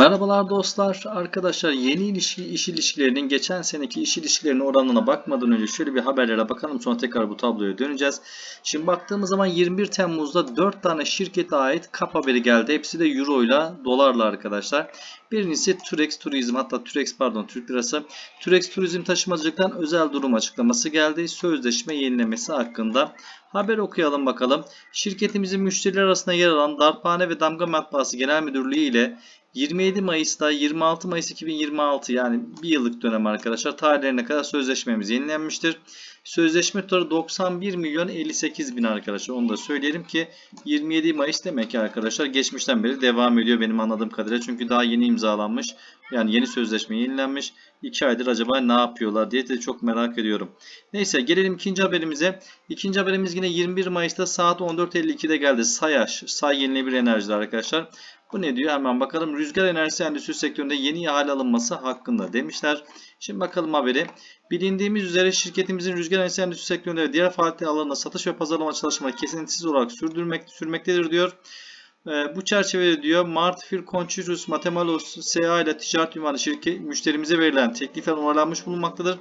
Merhabalar dostlar. Arkadaşlar yeni ilişki iş ilişkilerinin geçen seneki iş ilişkilerinin oranına bakmadan önce şöyle bir haberlere bakalım sonra tekrar bu tabloya döneceğiz. Şimdi baktığımız zaman 21 Temmuz'da 4 tane şirkete ait kap haberi geldi. Hepsi de euro ile dolarla arkadaşlar. Birincisi Turex Turizm hatta Turex pardon Türk Lirası. Turex Turizm taşımacılıktan özel durum açıklaması geldi. Sözleşme yenilemesi hakkında. Haber okuyalım bakalım. Şirketimizin müşteriler arasında yer alan Darphane ve Damga Matbaası Genel Müdürlüğü ile 27 Mayıs'ta 26 Mayıs 2026 yani bir yıllık dönem arkadaşlar tarihlerine kadar sözleşmemiz yenilenmiştir. Sözleşme tutarı 91 milyon 58 bin arkadaşlar. Onu da söyleyelim ki 27 Mayıs demek ki arkadaşlar geçmişten beri devam ediyor benim anladığım kadarıyla. Çünkü daha yeni imzalanmış. Yani yeni sözleşme yenilenmiş. 2 aydır acaba ne yapıyorlar diye de çok merak ediyorum. Neyse gelelim ikinci haberimize. İkinci haberimiz yine 21 Mayıs'ta saat 14.52'de geldi. Sayaş, Say Yenilenebilir Enerjiler arkadaşlar. Bu ne diyor? Hemen bakalım. Rüzgar enerjisi endüstri sektöründe yeni ihale alınması hakkında demişler. Şimdi bakalım haberi. Bilindiğimiz üzere şirketimizin rüzgar enerjisi endüstri sektöründe ve diğer faaliyet alanında satış ve pazarlama çalışmaları kesintisiz olarak sürdürmek, sürmektedir diyor. Ee, bu çerçevede diyor Martfil Conchirus Matemalos SA ile ticaret ünvanı şirket müşterimize verilen teklifler onaylanmış bulunmaktadır.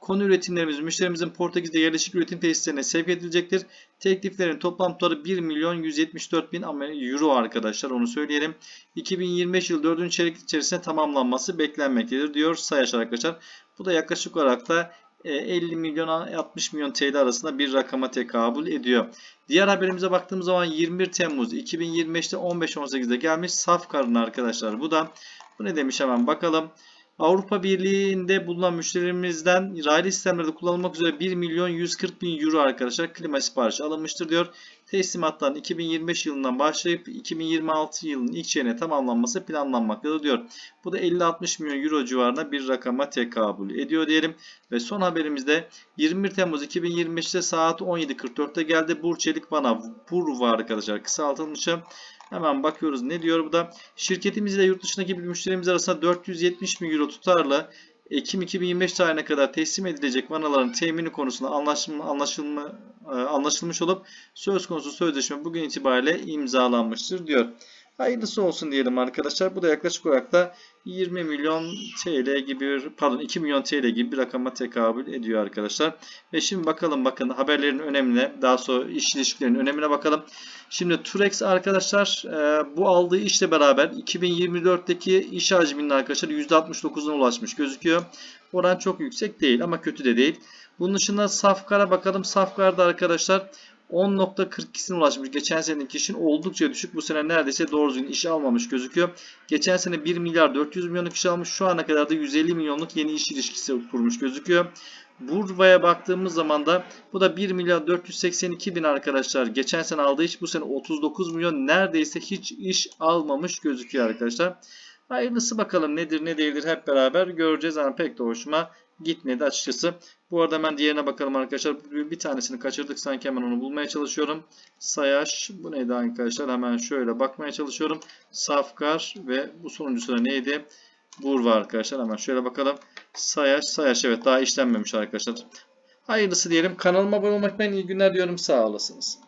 Konu üretimlerimiz müşterimizin Portekiz'de yerleşik üretim tesislerine sevk edilecektir. Tekliflerin toplam tutarı 1 milyon 174 bin euro arkadaşlar onu söyleyelim. 2025 yıl 4. çeyrek içerisinde tamamlanması beklenmektedir diyor Sayaç arkadaşlar. Bu da yaklaşık olarak da 50 milyon 60 milyon TL arasında bir rakama tekabül ediyor. Diğer haberimize baktığımız zaman 21 Temmuz 2025'te 15-18'de gelmiş saf karın arkadaşlar. Bu da bu ne demiş hemen bakalım. Avrupa Birliği'nde bulunan müşterilerimizden raylı sistemlerde kullanılmak üzere 1 milyon 140 bin euro arkadaşlar klima siparişi alınmıştır diyor. Teslimattan 2025 yılından başlayıp 2026 yılının ilk çeyreğine tamamlanması planlanmaktadır diyor. Bu da 50-60 milyon euro civarında bir rakama tekabül ediyor diyelim. Ve son haberimizde 21 Temmuz 2025'te saat 17.44'te geldi. Burçelik Vana Burva arkadaşlar kısaltılmışı. Hemen bakıyoruz ne diyor bu da. Şirketimiz ile yurt dışındaki müşterimiz arasında 470 bin euro tutarla Ekim 2025 tarihine kadar teslim edilecek vanaların temini konusunda anlaşılma, anlaşılma, e, anlaşılmış olup söz konusu sözleşme bugün itibariyle imzalanmıştır diyor. Hayırlısı olsun diyelim arkadaşlar. Bu da yaklaşık olarak da 20 milyon TL gibi pardon 2 milyon TL gibi bir rakama tekabül ediyor arkadaşlar. Ve şimdi bakalım bakın haberlerin önemine daha sonra iş ilişkilerinin önemine bakalım. Şimdi Turex arkadaşlar e, bu aldığı işle beraber 2024'teki iş hacminin arkadaşlar %69'una ulaşmış gözüküyor. Oran çok yüksek değil ama kötü de değil. Bunun dışında Safkar'a bakalım. Safkar'da arkadaşlar 10.42'sine ulaşmış. Geçen senenin kişinin oldukça düşük. Bu sene neredeyse doğru düzgün iş almamış gözüküyor. Geçen sene 1 milyar 400 milyonluk iş almış. Şu ana kadar da 150 milyonluk yeni iş ilişkisi kurmuş gözüküyor. Burva'ya baktığımız zaman da bu da 1 milyar 482 bin arkadaşlar. Geçen sene aldığı iş bu sene 39 milyon neredeyse hiç iş almamış gözüküyor arkadaşlar. Hayırlısı bakalım nedir ne değildir hep beraber göreceğiz. ama pek de hoşuma gitmedi açıkçası. Bu arada hemen diğerine bakalım arkadaşlar. Bir tanesini kaçırdık sanki hemen onu bulmaya çalışıyorum. Sayaş bu neydi arkadaşlar? Hemen şöyle bakmaya çalışıyorum. Safkar ve bu sonuncusu da neydi? Burva arkadaşlar. Hemen şöyle bakalım. Sayaş, Sayaş evet daha işlenmemiş arkadaşlar. Hayırlısı diyelim. Kanalıma abone olmak ben iyi günler diyorum. Sağ olasınız.